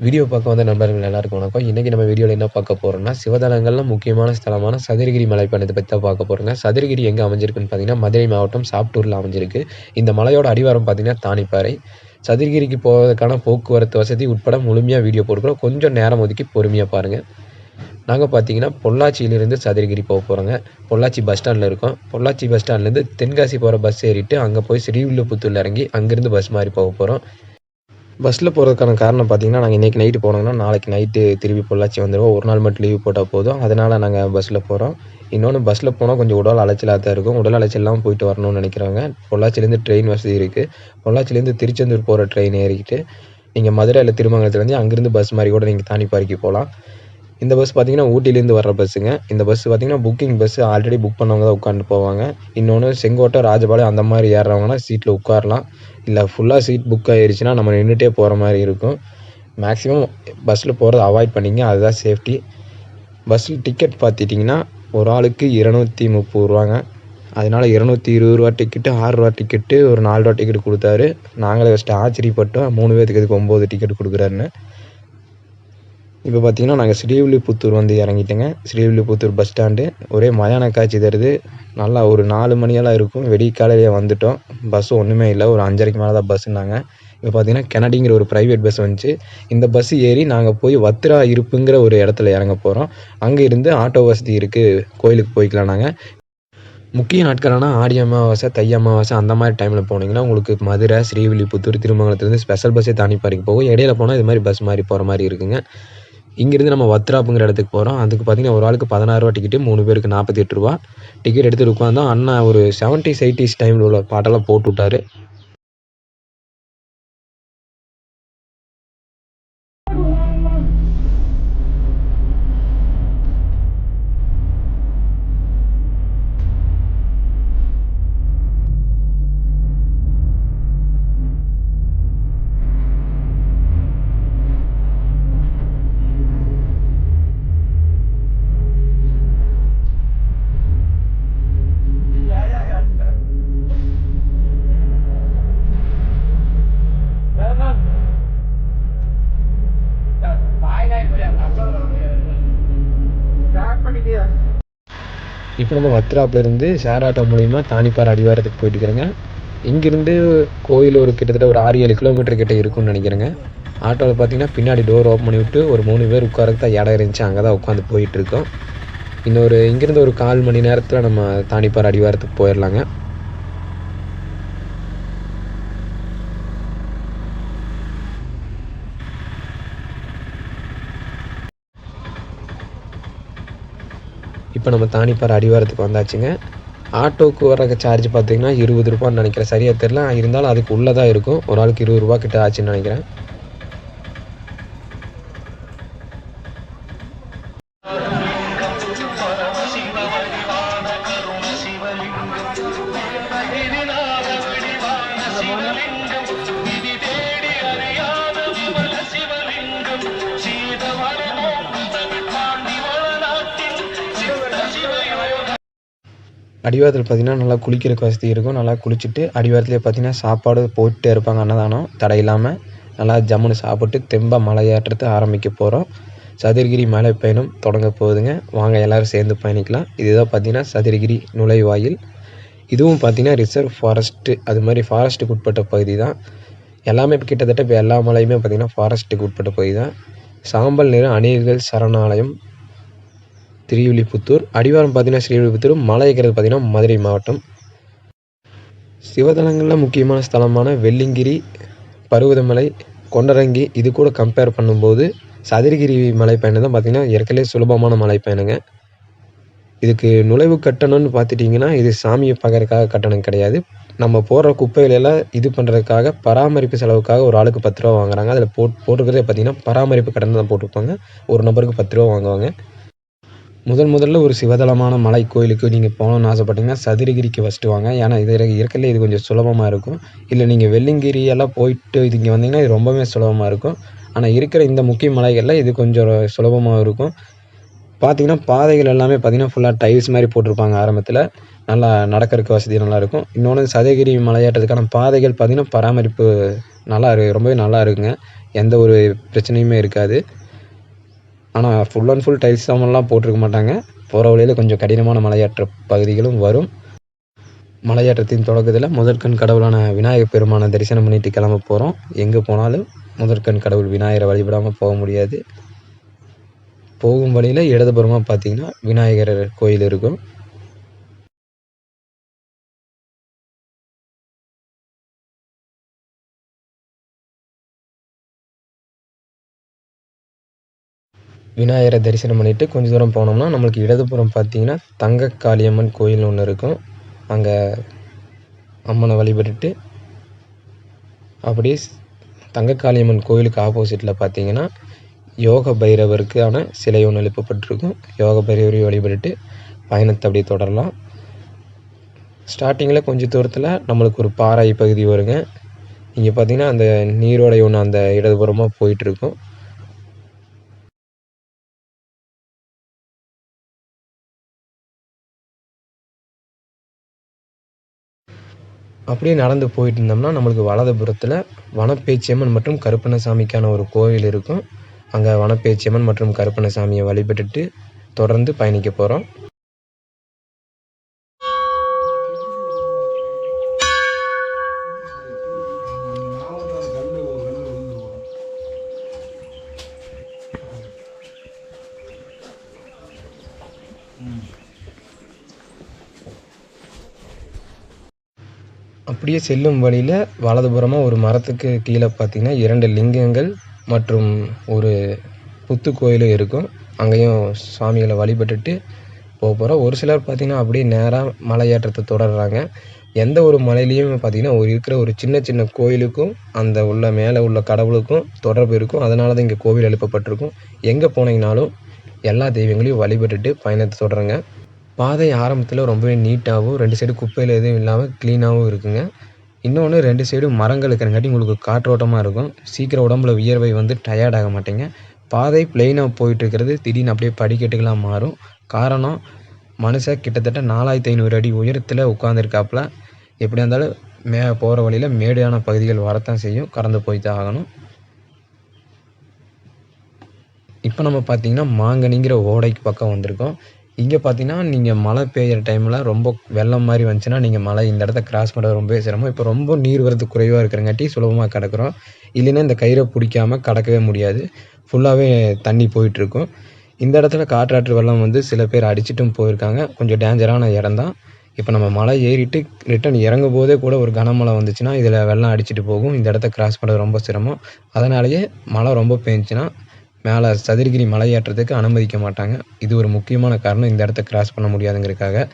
Video பார்க்க வந்த நண்பர்கள் எல்லாருக்கும் வணக்கம். இன்றைக்கி நம்ம வீடியோவில் என்ன பார்க்க போகிறோம்னா சிவதலங்களில் முக்கியமான ஸ்தலமான சதுரகிரி மலைப்பயணத்தை பற்றி தான் பார்க்க போகிறோங்க சதுரகிரி எங்கே அமைஞ்சிருக்குன்னு பார்த்தீங்கன்னா மதுரை மாவட்டம் சாப்டூரில் அமைஞ்சிருக்கு. இந்த மலையோட அடிவாரம் பார்த்தீங்கன்னா தானிப்பாறை சதுரகிரிக்கு போவதற்கான போக்குவரத்து வசதி உட்பட முழுமையாக வீடியோ போட்டுக்கிறோம். கொஞ்சம் நேரம் ஒதுக்கி பொறுமையாக பாருங்கள் நாங்கள் பார்த்தீங்கன்னா பொள்ளாச்சியிலிருந்து சதுரகிரி போக போகிறோங்க பொள்ளாச்சி பஸ் ஸ்டாண்டில் இருக்கோம். பொள்ளாச்சி பஸ் ஸ்டாண்ட்லேருந்து தென்காசி போகிற பஸ் ஏறிட்டு அங்கே போய் ஸ்ரீவில்லுபுத்தூரில் இறங்கி அங்கேருந்து பஸ் மாதிரி போக போகிறோம் பஸ்ஸில் போகிறதுக்கான காரணம் பார்த்தீங்கன்னா நாங்கள் இன்றைக்கி நைட்டு போனோங்கன்னா நாளைக்கு நைட்டு திருப்பி பொள்ளாச்சி வந்துடுவோம் ஒரு நாள் மட்டும் லீவ் போட்டால் போதும். அதனால் நாங்கள் பஸ்ஸில் போகிறோம் இன்னொன்று பஸ்ஸில் போனால் கொஞ்சம் உடல் அலைச்சலாக தான் இருக்கும். உடல் அலைச்சல்லாம் போயிட்டு வரணும்னு நினைக்கிறவங்க பொள்ளாச்சிலேருந்து ட்ரெயின் வசதி இருக்குது பொள்ளாச்சிலேருந்து திருச்செந்தூர் போகிற ட்ரெயின் ஏறிக்கிட்டு நீங்கள் மதுரையில் திருமங்கலத்துலேருந்து அங்கேருந்து பஸ் மாதிரி கூட நீங்கள் தானிப்பாறைக்கு போகலாம் இந்த பஸ் பார்த்தீங்கன்னா ஊட்டிலேருந்து வர்ற பஸ்ஸுங்க இந்த பஸ் பார்த்தீங்கன்னா புக்கிங் பஸ் ஆல்ரெடி புக் பண்ணவங்க தான் உட்காந்து போவாங்க. இன்னொன்று செங்கோட்டை ராஜபாளையம் அந்த மாதிரி ஏறுறவங்கன்னா சீட்டில் உட்காரலாம். இல்லை ஃபுல்லாக சீட் புக் ஆயிருச்சுன்னா நம்ம நின்றுட்டே போகிற மாதிரி இருக்கும். மேக்ஸிமம் பஸ்ஸில் போகிறத அவாய்ட் பண்ணிங்க அதுதான் சேஃப்டி பஸ்ஸில் டிக்கெட் பார்த்துட்டிங்கன்னா ஒரு ஆளுக்கு இரநூத்தி முப்பது ரூபாங்க. அதனால் இரநூத்தி இருபது ரூபா டிக்கெட்டு ஆறுரூவா டிக்கெட்டு ஒரு நாலு ரூபா டிக்கெட் கொடுத்தாரு. நாங்களே ஃபஸ்ட்டு ஆச்சரியப்பட்டோம். மூணு பேர்த்துக்கு இதுக்கு ஒம்பது டிக்கெட் கொடுக்குறாருன்னு. இப்போ பார்த்தீங்கன்னா நாங்கள் ஸ்ரீவில்லிபுத்தூர் வந்து இறங்கிட்டேங்க. ஸ்ரீவில்லிபுத்தூர் பஸ் ஸ்டாண்டு ஒரே மயான காட்சி தருது. நல்லா ஒரு நாலு மணியெல்லாம் இருக்கும். வெடிக்காலையிலே வந்துட்டோம். பஸ்ஸு ஒன்றுமே இல்லை. ஒரு அஞ்சரைக்கு மேலே தான் பஸ்ஸுனாங்க இப்போ பார்த்தீங்கன்னா கெனடிங்கிற ஒரு ப்ரைவேட் பஸ் வந்துச்சு. இந்த பஸ் ஏறி நாங்கள் போய் வத்ரா இருப்புங்கிற ஒரு இடத்துல இறங்க போகிறோம் அங்கே இருந்து ஆட்டோ வசதி இருக்குது கோயிலுக்கு போய்க்கலாம் நாங்கள் முக்கிய நாட்களான ஆடி அமாவாசை தை அமாவாசை அந்த மாதிரி டைமில் போனீங்கன்னா உங்களுக்கு மதுரை ஸ்ரீவில்லிபுத்தூர் திருமங்கலத்துலேருந்து ஸ்பெஷல் பஸ்ஸே தானிப்பாறைக்கு போகும். இடையில போனால் இது மாதிரி பஸ் மாதிரி போகிற மாதிரி இருக்குங்க. இங்கேருந்து நம்ம வத்ராப்புங்கிற இடத்துக்கு போகிறோம் அதுக்கு பார்த்தீங்கன்னா ஒரு ஆளுக்கு பதினாறுரூவா டிக்கெட்டு மூணு பேருக்கு நாற்பத்தி எட்டு ரூபா. டிக்கெட் எடுத்து உட்காந்தோம் அண்ணா ஒரு செவன்ட்டிஸ் எயிட்டிஸ் டைமில் உள்ள பாட்டெல்லாம் போட்டு விட்டாரு. இப்போ நம்ம வத்ராப்லேருந்து ஷேர் ஆட்டோ மூலிமா தானிப்பாறை அடிவாரத்துக்கு போயிட்டு இருக்கிறேங்க. இங்கேருந்து கோயில் ஒரு கிட்டத்தட்ட ஒரு ஆறு ஏழு கிலோமீட்டர் கிட்ட இருக்கும்னு நினைக்கிறேங்க. ஆட்டோவில் பார்த்தீங்கன்னா பின்னாடி டோர் ஓப்பன் பண்ணி விட்டு ஒரு மூணு பேர் உட்காரக்கு தான் இடம் இருந்துச்சு. அங்கே தான் உட்காந்து போயிட்டுருக்கோம் இன்னொரு இங்கேருந்து ஒரு கால் மணி நேரத்தில் நம்ம தானிப்பாறை அடிவாரத்துக்கு போயிடலாங்க. இப்போ நம்ம தானிப்பாறை அடிவாரத்துக்கு வந்தாச்சுங்க. ஆட்டோக்கு வர சார்ஜ் பார்த்தீங்கன்னா இருபது ரூபான்னு நினைக்கிறேன். சரியாக தெரில இருந்தாலும் அதுக்கு உள்ளே தான் இருக்கும். ஒரு ஆளுக்கு இருபது ரூபா கிட்ட ஆச்சுன்னு நினைக்கிறேன். அடிவாரத்தில் பார்த்தீங்கன்னா நல்லா குளிக்கிறக்கு வசதி இருக்கும். நல்லா குளிச்சுட்டு அடிவாரத்துலேயே பார்த்தீங்கன்னா சாப்பாடு போட்டுட்டே இருப்பாங்க அன்னதானம். தடை இல்லாமல் நல்லா ஜம்முன்னு சாப்பிட்டு தெம்பாக மலையேற்றத்தை ஆரம்பிக்க போகிறோம் சதுரகிரி மலை பயணம் தொடங்க போகுதுங்க. வாங்க எல்லோரும் சேர்ந்து பயணிக்கலாம். இதுதான் பார்த்தீங்கன்னா சதுரகிரி நுழைவாயில். இதுவும் பார்த்திங்கன்னா ரிசர்வ் ஃபாரஸ்ட்டு அது மாதிரி ஃபாரஸ்ட்டுக்கு உட்பட்ட பகுதி தான். எல்லாமே இப்போ கிட்டத்தட்ட இப்போ எல்லா மலையுமே பார்த்திங்கன்னா ஃபாரஸ்ட்டுக்கு உட்பட்ட பகுதி தான். சாம்பல் நிற அணில்கள் சரணாலயம். திருவில்லிபுத்தூர் அடிவாரம் பார்த்தீங்கன்னா ஸ்ரீவில்லிபுத்தூர் மலை இருக்கிறது பார்த்தீங்கன்னா மதுரை மாவட்டம். சிவதலங்களில் முக்கியமான ஸ்தலமான வெள்ளிங்கிரி பருவதமலை கொண்டரங்கி இது கூட கம்பேர் பண்ணும்போது சதுரகிரி மலை பயணம் தான் பார்த்திங்கன்னா ஏற்கனவே சுலபமான மலை பயணங்க இதுக்கு நுழைவு கட்டணம்னு பார்த்துட்டிங்கன்னா இது சாமியை பார்க்கறதுக்காக கட்டணம் கிடையாது. நம்ம போடுற குப்பைகளெல்லாம் இது பண்ணுறதுக்காக பராமரிப்பு செலவுக்காக ஒரு ஆளுக்கு பத்து ரூபா வாங்குறாங்க. அதில் போட் போட்டிருக்கிறதே பார்த்திங்கன்னா பராமரிப்பு கட்டணம் தான் போட்டிருப்பாங்க. ஒரு நபருக்கு பத்து ரூபா வாங்குவாங்க. முதல் முதல்ல ஒரு சிவதலமான மலை கோயிலுக்கு நீங்கள் போகணுன்னு ஆசைப்பட்டீங்கன்னா சதுரகிரிக்கு ஃபஸ்ட்டு வாங்க. ஏன்னா இது இருக்கிறதுல இது கொஞ்சம் சுலபமாக இருக்கும். இல்லை நீங்கள் வெள்ளிங்கிரி எல்லாம் போயிட்டு இங்கே வந்தீங்கன்னா இது ரொம்பவே சுலபமாக இருக்கும். ஆனால் இருக்கிற இந்த முக்கிய மலைகளில் இது கொஞ்சம் சுலபமாக இருக்கும். பார்த்தீங்கன்னா பாதைகள் எல்லாமே பார்த்தீங்கன்னா ஃபுல்லாக டைல்ஸ் மாதிரி போட்டிருப்பாங்க ஆரம்பத்தில். நல்லா நடக்கிறதுக்கு வசதி நல்லாயிருக்கும் இன்னொன்று சதகிரி மலையேற்றத்துக்கான பாதைகள் பார்த்திங்கன்னா பராமரிப்பு நல்லா இருக்கு. ரொம்பவே நல்லா இருக்குங்க. எந்த ஒரு பிரச்சனையுமே இருக்காது. ஆனால் ஃபுல் அண்ட் ஃபுல் டைல்ஸ் சாமான்லாம் போட்டிருக்க மாட்டாங்க. போகிற வழியில் கொஞ்சம் கடினமான மலையாற்ற பகுதிகளும் வரும். மலையேற்றத்தின் தொடக்கத்தில் முதற்கண் கடவுளான விநாயகர் பெருமானை தரிசனம் பண்ணிட்டு கிளம்ப போகிறோம் எங்கே போனாலும் முதற்கண் கடவுள் விநாயகரை வழிபடாமல் போக முடியாது. போகும் வழியில் இடதுபுறமாக பார்த்தீங்கன்னா விநாயகர் கோயில் இருக்கும். விநாயகரை தரிசனம் பண்ணிவிட்டு கொஞ்சம் தூரம் போனோம்னா நம்மளுக்கு இடதுபுறம் பார்த்தீங்கன்னா தங்க காளியம்மன் கோயில் ஒன்று இருக்கும். அங்கே அம்மனை வழிபட்டுட்டு அப்படியே தங்க காளியம்மன் கோயிலுக்கு ஆப்போசிட்டில் பார்த்தீங்கன்னா யோக பைரவருக்கான சிலை ஒன்று எழுப்பப்பட்டிருக்கும். யோக பைரவரையும் வழிபட்டுட்டு பயணத்தை அப்படியே தொடரலாம். ஸ்டார்டிங்கில் கொஞ்சம் தூரத்தில் நம்மளுக்கு ஒரு பாறை பகுதி வருங்க. இங்கே பார்த்தீங்கன்னா அந்த நீரோடை ஒன்று அந்த இடதுபுறமாக போயிட்டுருக்கும் அப்படியே நடந்து போயிட்டு இருந்தோம்னா நம்மளுக்கு வலதுபுறத்தில் வனப்பேச்சியம்மன் மற்றும் கருப்பண்ணசாமிக்கான ஒரு கோவில் இருக்கும். அங்கே வனப்பேச்சியம்மன் மற்றும் கருப்பண்ணசாமியை வழிபட்டுட்டு தொடர்ந்து பயணிக்க போகிறோம் அப்படியே செல்லும் வழியில் வலதுபுறமாக ஒரு மரத்துக்கு கீழே பார்த்தீங்கன்னா இரண்டு லிங்கங்கள் மற்றும் ஒரு புத்து கோயிலும் இருக்கும். அங்கேயும் சாமிகளை வழிபட்டுட்டு போக போகிறோம் ஒரு சிலர் பார்த்திங்கன்னா அப்படியே நேராக மலையேற்றத்தை தொடர்றாங்க. எந்த ஒரு மலையிலையும் பார்த்திங்கன்னா ஒரு இருக்கிற ஒரு சின்ன சின்ன கோயிலுக்கும் அந்த உள்ள மேலே உள்ள கடவுளுக்கும் தொடர்பு இருக்கும். அதனால தான் இங்கே கோவில் எழுப்பப்பட்டிருக்கும். எங்கே போனீங்கனாலும் எல்லா தெய்வங்களையும் வழிபட்டுட்டு பயணத்தை தொடருங்க. பாதை ஆரம்பத்தில் ரொம்பவே நீட்டாகவும் ரெண்டு சைடு குப்பையில் எதுவும் இல்லாமல் க்ளீனாகவும் இருக்குங்க. இன்னொன்று ரெண்டு சைடும் மரங்கள் இருக்கிறங்காட்டி உங்களுக்கு காற்றோட்டமாக இருக்கும். சீக்கிரம் உடம்புல வியர்வை வந்து டயர்ட் ஆக மாட்டேங்க. பாதை பிளெயினாக போயிட்டுருக்கிறது திடீர்னு அப்படியே படிக்கட்டுகளாக மாறும். காரணம் மனுஷன் கிட்டத்தட்ட நாலாயிரத்தி ஐநூறு அடி உயரத்தில் உட்காந்துருக்காப்புல எப்படியா இருந்தாலும் மே போகிற வழியில் மேடான பகுதிகள் வரத்தான் செய்யும். கடந்து போய் தான் ஆகணும். இப்போ நம்ம பார்த்திங்கன்னா மாங்கனிங்கிற ஓடைக்கு பக்கம் வந்திருக்கோம். இங்கே பார்த்தீங்கன்னா நீங்கள் மழை பெய்கிற டைமில் ரொம்ப வெள்ளம் மாதிரி வந்துச்சுன்னா நீங்கள் மழை இந்த இடத்த கிராஸ் பண்ணுறது ரொம்பவே சிரமம். இப்போ ரொம்ப நீர் வரது குறைவாக இருக்கிறங்காட்டி சுலபமாக கிடக்கிறோம். இல்லைன்னா இந்த கயிறை பிடிக்காம கடக்கவே முடியாது. ஃபுல்லாகவே தண்ணி போயிட்டுருக்கும். இந்த இடத்துல காற்றாற்று வெள்ளம் வந்து சில பேர் அடிச்சிட்டும் போயிருக்காங்க. கொஞ்சம் டேஞ்சரான இடம் தான். இப்போ நம்ம மலை ஏறிட்டு ரிட்டன் இறங்கும் போதே கூட ஒரு கனமழை வந்துச்சுன்னா இதில் வெள்ளம் அடிச்சிட்டு போகும். இந்த இடத்த கிராஸ் பண்ணுறது ரொம்ப சிரமம். அதனாலேயே மழை ரொம்ப பெஞ்சுன்னா மேலே சதுரகிரி மலையேற்றத்துக்கு அனுமதிக்க மாட்டாங்க. இது ஒரு முக்கியமான காரணம். இந்த இடத்த கிராஸ் பண்ண முடியாதுங்கிறதுக்காக.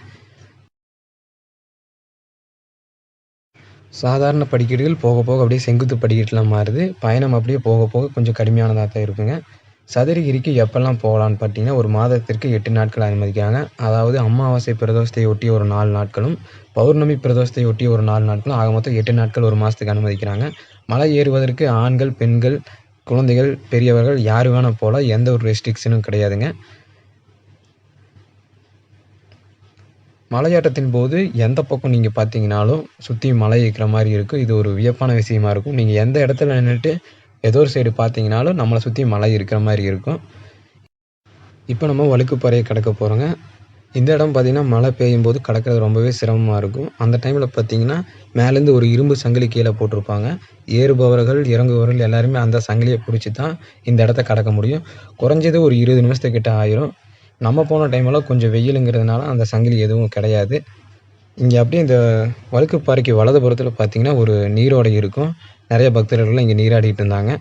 சாதாரண படிக்கட்டுகள் போக போக அப்படியே செங்குத்து படிக்கட்டுலாம் மாறுது. பயணம் அப்படியே போக போக கொஞ்சம் கடுமையானதாக தான் இருக்குங்க. சதுரகிரிக்கு எப்போல்லாம் போகலான்னு பார்த்தீங்கன்னா ஒரு மாதத்திற்கு எட்டு நாட்கள் அனுமதிக்கிறாங்க. அதாவது அமாவாசை பிரதோஷத்தை ஒட்டி ஒரு நாலு நாட்களும் பௌர்ணமி பிரதோஷத்தை ஒட்டி ஒரு நாலு நாட்களும் ஆக மொத்தம் எட்டு நாட்கள் ஒரு மாதத்துக்கு அனுமதிக்கிறாங்க. மலை ஏறுவதற்கு ஆண்கள் பெண்கள் குழந்தைகள் பெரியவர்கள் யார் வேணால் போகலாம் எந்த ஒரு ரெஸ்ட்ரிக்ஷனும் கிடையாதுங்க. மலையாட்டத்தின் போது எந்த பக்கம் நீங்கள் பார்த்தீங்கனாலும் சுற்றி மலை இருக்கிற மாதிரி இருக்கும். இது ஒரு வியப்பான விஷயமா இருக்கும். நீங்கள் எந்த இடத்துல நின்றுட்டு ஏதோ ஒரு சைடு பார்த்தீங்கனாலும் நம்மளை சுற்றி மலை இருக்கிற மாதிரி இருக்கும். இப்போ நம்ம வழுக்குப்பாறையை கடக்க போகிறோங்க இந்த இடம் பார்த்திங்கன்னா மழை பெய்யும் போது கடக்கிறது ரொம்பவே சிரமமாக இருக்கும். அந்த டைமில் பார்த்திங்கன்னா மேலேருந்து ஒரு இரும்பு சங்கிலி கீழே போட்டிருப்பாங்க. ஏறுபவர்கள் இறங்குபவர்கள் எல்லாருமே அந்த சங்கிலியை பிடிச்சி தான் இந்த இடத்த கடக்க முடியும். குறைஞ்சது ஒரு இருபது நிமிஷத்துக்கிட்ட ஆயிரும். நம்ம போன டைமெல்லாம் கொஞ்சம் வெயிலுங்கிறதுனால அந்த சங்கிலி எதுவும் கிடையாது. இங்கே அப்படியே இந்த வழுக்கு பாறைக்கு வலதுபுறத்தில் பார்த்திங்கன்னா ஒரு நீரோடை இருக்கும். நிறைய பக்தர்கள்லாம் இங்கே நீராடிட்டு இருந்தாங்க.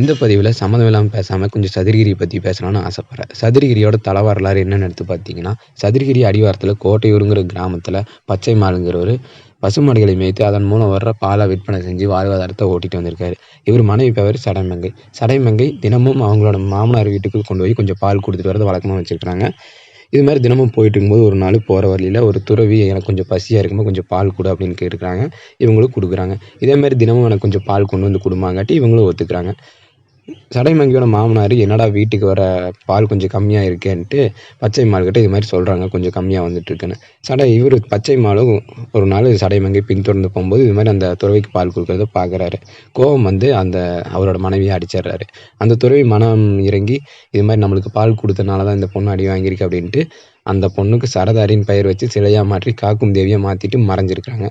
இந்த பதிவில் சம்மந்தம் இல்லாமல் பேசாமல் கொஞ்சம் சதுரகிரி பற்றி பேசலாம்னு ஆசைப்பட்றேன். சதுரகிரியோட தலை வரலாறு என்னென்னு எடுத்து பார்த்தீங்கன்னா சதுரகிரி அடிவாரத்தில் கோட்டையூருங்கிற கிராமத்தில் பச்சை மாலுங்கிறவர் பசுமாடுகளை மேய்த்து அதன் மூலம் வர்ற பாலை விற்பனை செஞ்சு வாழ்வாதாரத்தை ஓட்டிட்டு வந்திருக்காரு. இவர் மனைவி பேர் சடைமங்கை. சடைமங்கை தினமும் அவங்களோட மாமனார் வீட்டுக்கு கொண்டு போய் கொஞ்சம் பால் கொடுத்துட்டு வரது வழக்கமாக வச்சுருக்காங்க இது மாதிரி தினமும் போயிட்டு இருக்கும்போது ஒரு நாள் போகிற வழியில் ஒரு துறவி எனக்கு கொஞ்சம் பசியாக இருக்கும்போது கொஞ்சம் பால் கொடு அப்படின்னு கேட்டுக்கிறாங்க. இவங்களும் கொடுக்குறாங்க. இதே மாதிரி தினமும் எனக்கு கொஞ்சம் பால் கொண்டு வந்து கொடுமாங்காட்டி இவங்களும் ஒத்துக்கிறாங்க. சடைமங்கியோட மாமனார் என்னடா வீட்டுக்கு வர பால் கொஞ்சம் கம்மியாக இருக்கேன்ட்டு பச்சை மால்கிட்ட இது மாதிரி சொல்கிறாங்க கொஞ்சம் கம்மியாக வந்துட்டுருக்குன்னு. சடை இவர் பச்சை மாலும் ஒரு நாள் சடைமங்கை பின்தொடர்ந்து போகும்போது இது மாதிரி அந்த துறவிக்கு பால் கொடுக்குறத பார்க்குறாரு கோபம் வந்து அந்த அவரோட மனைவியை அடிச்சிடுறாரு. அந்த துறவி மனம் இறங்கி இது மாதிரி நம்மளுக்கு பால் கொடுத்தனால தான் இந்த பொண்ணு அடி வாங்கியிருக்கு அப்படின்ட்டு அந்த பொண்ணுக்கு சரதாரின் பெயர் வச்சு சிலையாக மாற்றி காக்கும் தேவியை மாற்றிட்டு மறைஞ்சிருக்கிறாங்க.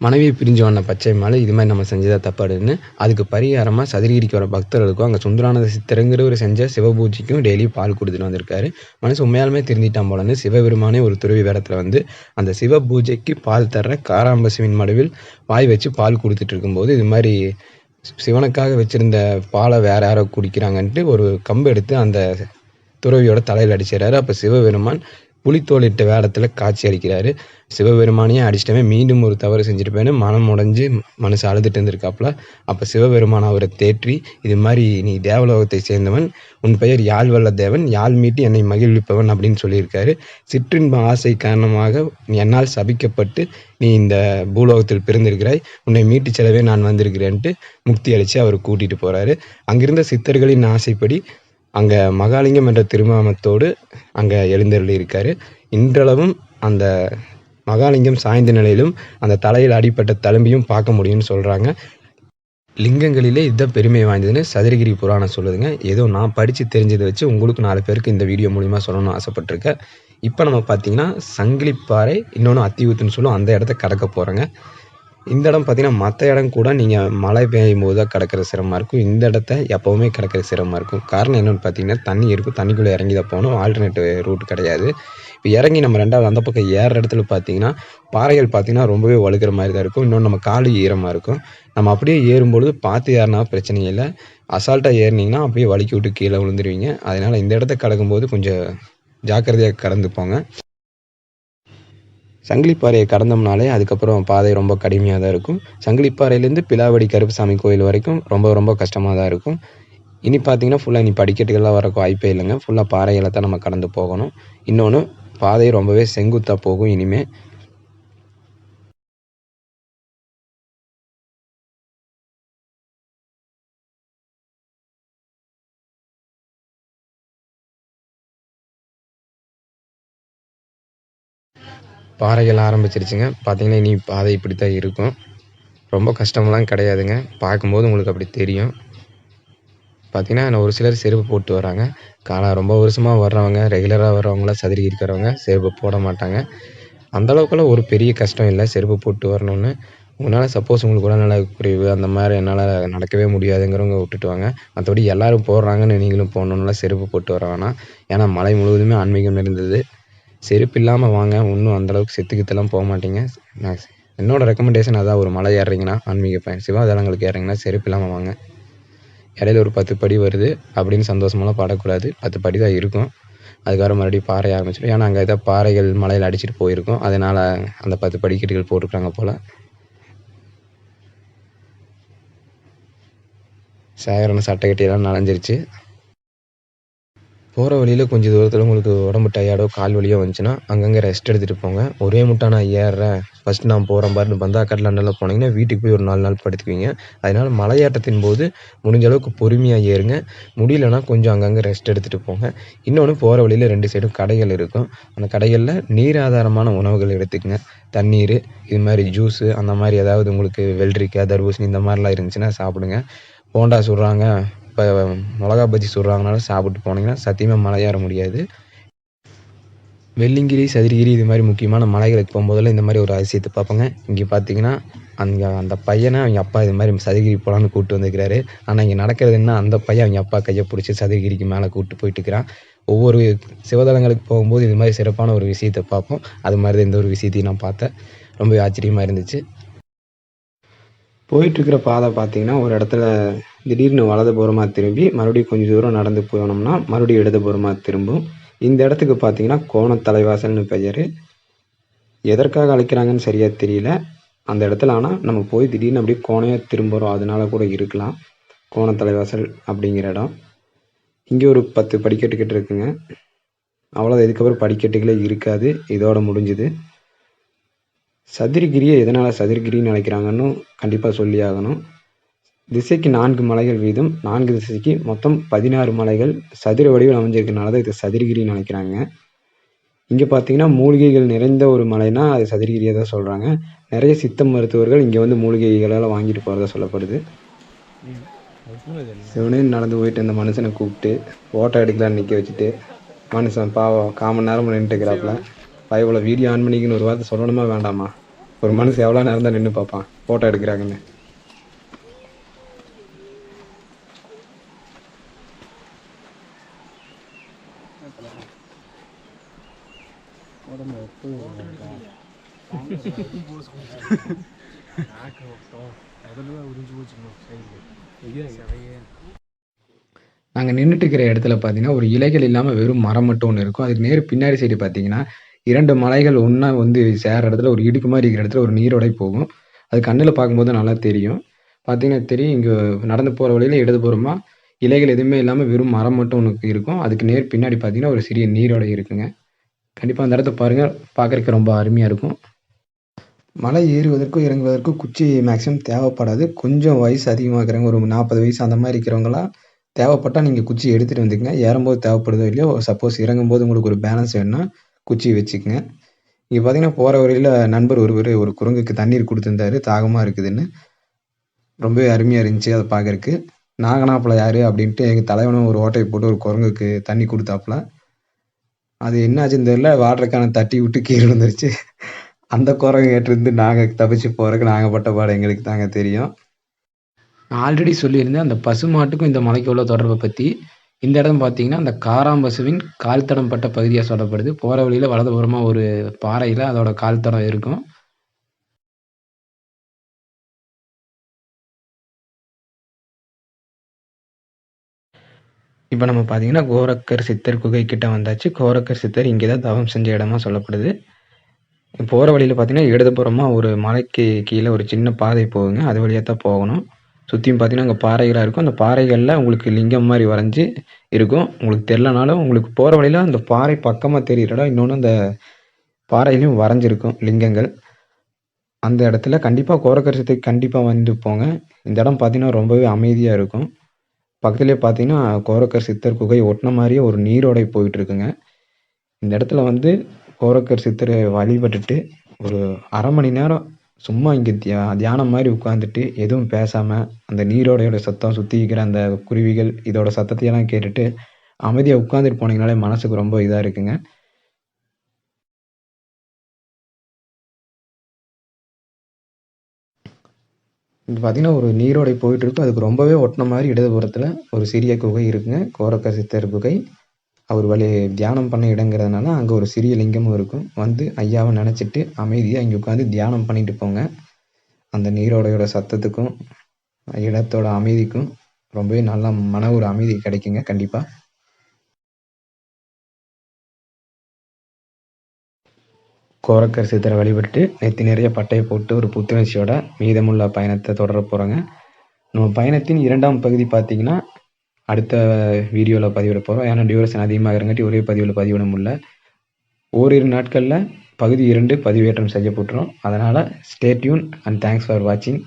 மனைவி பிரிஞ்சு வந்த பச்சை மலை இது மாதிரி நம்ம செஞ்சதாக தப்பாடுன்னு அதுக்கு பரிகாரமாக சதுரகிரிக்கு வர பக்தர்களுக்கும் அங்கே சுந்தரானந்த சித்தருங்கிறவர் செஞ்ச சிவபூஜைக்கும் டெய்லி பால் கொடுத்துட்டு வந்திருக்காரு. மனசு உண்மையாலுமே திருந்திட்டான் போலன்னு சிவபெருமானே ஒரு துறவி வேடத்தில் வந்து அந்த சிவ பூஜைக்கு பால் தர்ற காராம்பசுவின் மடுவில் வாய் வச்சு பால் கொடுத்துட்டு இருக்கும்போது இது மாதிரி சிவனுக்காக வச்சிருந்த பாலை வேற யாரோ குடிக்கிறாங்கன்ட்டு ஒரு கம்பு எடுத்து அந்த துறவியோட தலையில் அடிச்சிடறாரு. அப்போ சிவபெருமான் புலித்தோலிட்ட வேடத்தில் காட்சி அளிக்கிறாரு. சிவபெருமானையே அடிச்சிட்டவே மீண்டும் ஒரு தவறு செஞ்சுருப்பேன்னு மனம் உடஞ்சி மனசு அழுதுட்டு இருந்திருக்காப்புல. அப்போ சிவபெருமான் அவரை தேற்றி இது மாதிரி நீ தேவலோகத்தை சேர்ந்தவன் உன் பெயர் யாழ் வல்ல தேவன் யாழ் மீட்டி என்னை மகிழ்விப்பவன் அப்படின்னு சொல்லியிருக்காரு. சிற்றின்ப ஆசை காரணமாக என்னால் சபிக்கப்பட்டு நீ இந்த பூலோகத்தில் பிறந்திருக்கிறாய். உன்னை மீட்டு செலவே நான் வந்திருக்கிறேன்ட்டு முக்தி அளித்து அவர் கூட்டிகிட்டு போகிறாரு அங்கிருந்த சித்தர்களின் ஆசைப்படி அங்கே மகாலிங்கம் என்ற திருமாமத்தோடு அங்கே எழுந்தருளி இருக்கார் இன்றளவும் அந்த மகாலிங்கம் சாய்ந்த நிலையிலும் அந்த தலையில் அடிப்பட்ட தழும்பியும் பார்க்க முடியும்னு சொல்கிறாங்க லிங்கங்களிலே இதுதான் பெருமை வாய்ந்ததுன்னு சதுரகிரி புராணம் சொல்லுதுங்க. ஏதோ நான் படித்து தெரிஞ்சதை வச்சு உங்களுக்கு நாலு பேருக்கு இந்த வீடியோ மூலிமா சொல்லணும்னு ஆசைப்பட்டிருக்கேன். இப்போ நம்ம பார்த்தீங்கன்னா சங்கிலிப்பாறை இன்னொன்று அத்தியூத்துன்னு சொல்லும் அந்த இடத்த கடக்க போகிறோங்க இந்த இடம் பார்த்தீங்கன்னா மற்ற இடம் கூட நீங்கள் மழை பெய்யும் போது தான் கிடக்கிற சிரமமாக இருக்கும். இந்த இடத்த எப்போவுமே கிடக்கிற சிரமமாக இருக்கும். காரணம் என்னென்னு பார்த்தீங்கன்னா தண்ணி இருக்கும் தண்ணிக்குள்ளே இறங்கி தான் போகணும். ஆல்டர்னேட்டிவ் ரூட் கிடையாது. இப்போ இறங்கி நம்ம ரெண்டாவது அந்த பக்கம் ஏற இடத்துல பார்த்தீங்கன்னா பாறைகள் பார்த்தீங்கன்னா ரொம்பவே வழுக்கிற மாதிரி தான் இருக்கும். இன்னொன்று நம்ம காலு ஈரமாக இருக்கும். நம்ம அப்படியே ஏறும்பொழுது பார்த்து ஏறினா பிரச்சனை இல்லை. அசால்ட்டாக ஏறினீங்கன்னா அப்படியே வலிக்கி விட்டு கீழே விழுந்துருவீங்க. அதனால் இந்த இடத்த கடக்கும்போது கொஞ்சம் ஜாக்கிரதையாக கடந்து போங்க. சங்கிலிப்பாறையை கடந்தோம்னாலே அதுக்கப்புறம் பாதை ரொம்ப கடுமையாக தான் இருக்கும். சங்கிலிப்பாறையிலேருந்து பிலாவடி கருப்புசாமி கோயில் வரைக்கும் ரொம்ப ரொம்ப கஷ்டமாக தான் இருக்கும். இனி பார்த்தீங்கன்னா ஃபுல்லாக இனி படிக்கட்டுகள்லாம் வரக்கு வாய்ப்பே இல்லைங்க. ஃபுல்லாக பாறைகளை தான் நம்ம கடந்து போகணும். இன்னொன்று பாதை ரொம்பவே செங்குத்தாக போகும் இனிமேல் பாறைகள் ஆரம்பிச்சிருச்சுங்க. பார்த்தீங்கன்னா இனி பாதை இப்படி தான் இருக்கும். ரொம்ப கஷ்டமெலாம் கிடையாதுங்க. பார்க்கும்போது உங்களுக்கு அப்படி தெரியும். பார்த்தீங்கன்னா ஒரு சிலர் செருப்பு போட்டு வராங்க. காலம் ரொம்ப வருஷமாக வர்றவங்க ரெகுலராக வர்றவங்களாம் சதுரி இருக்கிறவங்க செருப்பு போட மாட்டாங்க. அந்தளவுக்குலாம் ஒரு பெரிய கஷ்டம் இல்லை செருப்பு போட்டு வரணும்னு. உங்களால் சப்போஸ் உங்களுக்கு உடல்நல குறைவு அந்த மாதிரி என்னால் நடக்கவே முடியாதுங்கிறவங்க விட்டுட்டு வாங்க. மற்றபடி எல்லோரும் போடுறாங்கன்னு நீங்களும் போகணுன்னா செருப்பு போட்டு வர வேணாம். ஏன்னா மலை முழுவதுமே ஆன்மீகம் இருந்தது செருப்பு இல்லாமல் வாங்க. ஒன்றும் அந்தளவுக்கு செத்துக்கித்தெல்லாம் போக மாட்டீங்க. நான் என்னோடய ரெக்கமெண்டேஷன் அதான். ஒரு மலை ஏறுறீங்கன்னா ஆன்மீக பயன். சிவாதலங்களுக்கு ஏறுறீங்கன்னா செருப்பு இல்லாமல் வாங்க. இடையில ஒரு பத்து படி வருது அப்படின்னு சந்தோஷமெல்லாம் பாடக்கூடாது. பத்து படி தான் இருக்கும். அதுக்கப்புறம் மறுபடியும் பாறை ஆரம்பிச்சிடும். ஏன்னா அங்கே ஏதாவது பாறைகள் மலையில் அடிச்சுட்டு போயிருக்கும். அதனால் அந்த பத்து படிக்கட்டுகள் போட்டிருக்காங்க போல். சேகரன சட்டை கட்டியெல்லாம் நனைஞ்சிருச்சு. போகிற வழியில் கொஞ்சம் தூரத்தில் உங்களுக்கு உடம்பு டயர்டோ கால் வலியோ வந்துச்சுன்னா அங்கங்கே ரெஸ்ட் எடுத்துகிட்டு போங்க. ஒரே முட்டை நான் ஏறுறேன். ஃபஸ்ட் நான் போகிறேன் பாருன்னு பந்தாக்காட்டில் நல்லா போனீங்கன்னா வீட்டுக்கு போய் ஒரு நாலு நாள் படுத்துக்குவீங்க. அதனால் மலையாட்டத்தின் போது முடிஞ்ச அளவுக்கு பொறுமையாக ஏறுங்க. முடியலன்னா கொஞ்சம் அங்கங்கே ரெஸ்ட் எடுத்துகிட்டு போங்க. இன்னொன்று போகிற வழியில் ரெண்டு சைடும் கடைகள் இருக்கும். அந்த கடைகளில் நீர் ஆதாரமான உணவுகள் எடுத்துக்கங்க. தண்ணீர் இது மாதிரி ஜூஸு அந்த மாதிரி ஏதாவது உங்களுக்கு வெள்ளரிக்காய் தர்பூசணி இந்த மாதிரிலாம் இருந்துச்சுன்னா சாப்பிடுங்க. போண்டா சுடுறாங்க. இப்போ மிளகா பஜ்ஜி சுடுறாங்கனாலும் சாப்பிட்டு போனீங்கன்னா சத்தியமாக மலை ஏற முடியாது. வெள்ளிங்கிரி சதுரகிரி இது மாதிரி முக்கியமான மலைகளுக்கு போகும்போதெல்லாம் இந்த மாதிரி ஒரு அதிசயத்தை பார்ப்போங்க. இங்கே பார்த்தீங்கன்னா அங்கே அந்த பையனை அவங்க அப்பா இது மாதிரி சதுரகிரி போகலான்னு கூப்பிட்டு வந்துருக்கிறாரு. ஆனால் இங்கே நடக்கிறது என்ன? அந்த பையன் அவங்க அப்பா கையை பிடிச்சி சதுரகிரிக்கு மேலே கூப்பிட்டு போயிட்டு இருக்கிறான். ஒவ்வொரு சிவதலங்களுக்கு போகும்போது இது மாதிரி சிறப்பான ஒரு விஷயத்தை பார்ப்போம். அது மாதிரி தான் இந்த ஒரு விஷயத்தையும் நான் பார்த்தேன். ரொம்ப ஆச்சரியமாக இருந்துச்சு. போயிட்டுருக்கிற பாதை பார்த்தீங்கன்னா ஒரு இடத்துல திடீர்னு வலதுபுறமாக திரும்பி மறுபடியும் கொஞ்சம் தூரம் நடந்து போனோம்னா மறுபடியும் இடதுபுறமாக திரும்பும். இந்த இடத்துக்கு பார்த்தீங்கன்னா கோண தலைவாசல்னு பெயர். எதற்காக அழைக்கிறாங்கன்னு சரியாக தெரியல. அந்த இடத்துல ஆனால் நம்ம போய் திடீர்னு அப்படியே கோணையாக திரும்புகிறோம் அதனால கூட இருக்கலாம். கோண தலைவாசல் அப்படிங்கிற இடம். இங்கே ஒரு பத்து படிக்கட்டுக்கிட்டு இருக்குங்க. அவ்வளோ இதுக்கப்புறம் படிக்கட்டுகளே இருக்காது. இதோட முடிஞ்சுது. சதுரகிரியை எதனால் சதுரகிரின்னு அழைக்கிறாங்கன்னு கண்டிப்பாக சொல்லி ஆகணும் திசைக்கு நான்கு மலைகள் வீதம். நான்கு திசைக்கு மொத்தம் பதினாறு மலைகள். சதுர வடிவில் அமைஞ்சிருக்கனால தான் இது சதுரகிரின்னு அழைக்கிறாங்க. இங்கே பார்த்தீங்கன்னா மூலிகைகள் நிறைந்த ஒரு மலைனா அது சதுரகிரியை தான் சொல்கிறாங்க நிறைய சித்த மருத்துவர்கள் இங்கே வந்து மூலிகைகளால் வாங்கிட்டு போகிறதா சொல்லப்படுது. சிவனே நடந்து போயிட்டு அந்த மனுஷனை கூப்பிட்டு ஃபோட்டோ எடுக்கலான்னு நிற்க வச்சுட்டு மனுஷன் பாவம் காமன் நேரம் நின்றுட்டு பா இவ்வளோ வீடியோ ஆன் பண்ணிக்கின்னு ஒரு வார்த்தை சொல்லணுமா வேண்டாமா? ஒரு மனுஷன் எவ்வளோ நேரம் தான் நின்று பார்ப்பான். ஃபோட்டோ எடுக்கிறாங்கன்னு. நாங்கள் நின்றுட்டு இருக்கிற இடத்துல பார்த்தீங்கன்னா ஒரு இலைகள் இல்லாமல் வெறும் மரம் மட்டும் ஒன்று இருக்கும். அதுக்கு நேர் பின்னாடி சைடு பார்த்தீங்கன்னா இரண்டு மலைகள் ஒன்றா வந்து சேர இடத்துல ஒரு இடுக்கு மாதிரி இருக்கிற இடத்துல ஒரு நீரோடை போகும். அது கண்ணில் பார்க்கும்போது நல்லா தெரியும். பார்த்தீங்கன்னா தெரியும் இங்கே நடந்து போகிற வழியில் இடதுபுறமா இலைகள் எதுவுமே இல்லாமல் வெறும் மரம் மட்டும் ஒன்று இருக்கும். அதுக்கு நேர் பின்னாடி பார்த்தீங்கன்னா ஒரு சிறிய நீரோடை இருக்குங்க. கண்டிப்பாக அந்த இடத்த பாருங்கள் பார்க்குறதுக்கு ரொம்ப அருமையாக இருக்கும். மலை ஏறுவதற்கும் இறங்குவதற்கும் குச்சி மேக்ஸிமம் தேவைப்படாது. கொஞ்சம் வயசு அதிகமாக இருக்கிறவங்க ஒரு நாற்பது வயசு அந்த மாதிரி இருக்கிறவங்களாம் தேவைப்பட்டால் நீங்கள் குச்சி எடுத்துகிட்டு வந்துக்கங்க. ஏறும்போது தேவைப்படுதோ இல்லையோ சப்போஸ் இறங்கும்போது உங்களுக்கு ஒரு பேலன்ஸ் வேணும்னா குச்சி வச்சுக்கங்க. இங்கே பார்த்தீங்கன்னா போகிற வழியில் நண்பர் ஒருவர் ஒரு குரங்குக்கு தண்ணீர் கொடுத்துருந்தாரு. தாகமாக இருக்குதுன்னு. ரொம்பவே அருமையாக இருந்துச்சு அதை பார்க்குறக்கு நாகனாப்பில் யார் அப்படின்ட்டு எங்கள் தலைவனும் ஒரு ஓட்டையை போட்டு ஒரு குரங்குக்கு தண்ணி கொடுத்தாப்புல. அது என்னாச்சுன்னு தெரியல. வாட்டருக்கான தட்டி விட்டு கீழே விழுந்துருச்சு. அந்த குரங்கு கேட்டிருந்து நாங்கள் தப்பிச்சு போகிறதுக்கு நாங்கள் பட்ட பாடு எங்களுக்கு தாங்க தெரியும். நான் ஆல்ரெடி சொல்லியிருந்தேன் அந்த பசுமாட்டுக்கும் இந்த மலைக்கு உள்ள தொடர்பை பற்றி இந்த இடம் பார்த்தீங்கன்னா அந்த காராம்பசுவின் கால் தடம் பட்ட பகுதியாக சொல்லப்படுது. போகிற வழியில் வலதுபுறமாக ஒரு பாறையில் அதோட கால் தடம் இருக்கும். இப்போ நம்ம பார்த்தீங்கன்னா கோரக்கர் சித்தர் குகை கிட்ட வந்தாச்சு. கோரக்கர் சித்தர் இங்கே தான் தவம் செஞ்ச இடமா சொல்லப்படுது. போகிற வழியில் பார்த்தீங்கன்னா இடதுபுறமாக ஒரு மலைக்கு கீழே ஒரு சின்ன பாதை போகுங்க. அது வழியாக தான் போகணும். சுற்றியும் பார்த்தீங்கன்னா அங்கே பாறைகளாக இருக்கும். அந்த பாறைகளில் உங்களுக்கு லிங்கம் மாதிரி வரைஞ்சி இருக்கும். உங்களுக்கு தெரிலனாலும் உங்களுக்கு போகிற வழியில் அந்த பாறை பக்கமாக தெரிகிற இன்னொன்று அந்த பாறையிலையும் வரைஞ்சிருக்கும் லிங்கங்கள். அந்த இடத்துல கண்டிப்பாக கோரக்கரிசத்துக்கு கண்டிப்பாக வந்து போங்க. இந்த இடம் பார்த்தீங்கன்னா ரொம்பவே அமைதியாக இருக்கும். பக்கத்துலேயே பார்த்தீங்கன்னா கோரக்கர் சித்தர் குகை ஒட்டின மாதிரியே ஒரு நீரோடை போயிட்டுருக்குங்க இந்த இடத்துல வந்து கோரக்கர் சித்தரை வழிபட்டுட்டு ஒரு அரை மணி நேரம் சும்மா இங்கே தியா தியானம் மாதிரி உட்காந்துட்டு எதுவும் பேசாமல் அந்த நீரோடையோட சத்தம் சுற்றி இருக்கிற அந்த குருவிகள் இதோட சத்தத்தையெல்லாம் கேட்டுட்டு அமைதியாக உட்காந்துட்டு போனீங்கனாலே மனசுக்கு ரொம்ப இதாக இருக்குங்க. இது பார்த்தீங்கன்னா ஒரு நீரோடை போயிட்டு இருக்கும் அதுக்கு ரொம்பவே ஒட்டின மாதிரி இடதுபுறத்தில் ஒரு சிறிய குகை இருக்குங்க. கோரக்க சித்தர் குகை. அவர் வழி தியானம் பண்ண இடங்கிறதுனால அங்கே ஒரு சிறிய லிங்கமும் இருக்கும். வந்து ஐயாவை நினச்சிட்டு அமைதியாக இங்கே உட்காந்து தியானம் பண்ணிட்டு போங்க. அந்த நீரோடையோட சத்தத்துக்கும் இடத்தோட அமைதிக்கும் ரொம்பவே நல்லா மன ஒரு அமைதி கிடைக்குங்க கண்டிப்பாக கோரக்கர் சித்தரை வழிபட்டு நெத்தி நிறைய பட்டையை போட்டு ஒரு புத்துணர்ச்சியோட மீதமுள்ள பயணத்தை தொடர போகிறோங்க நம்ம பயணத்தின் இரண்டாம் பகுதி பார்த்தீங்கன்னா அடுத்த வீடியோவில் பதிவிட போகிறோம் ஏன்னா டியூரேஷன் அதிகமாகிறங்காட்டி ஒரே பதிவில் பதிவிட முடியல. ஓரிரு நாட்களில் பகுதி இரண்டு பதிவேற்றம் செய்யப்பட்டுரும். அதனால் stay tune and thanks for வாட்சிங்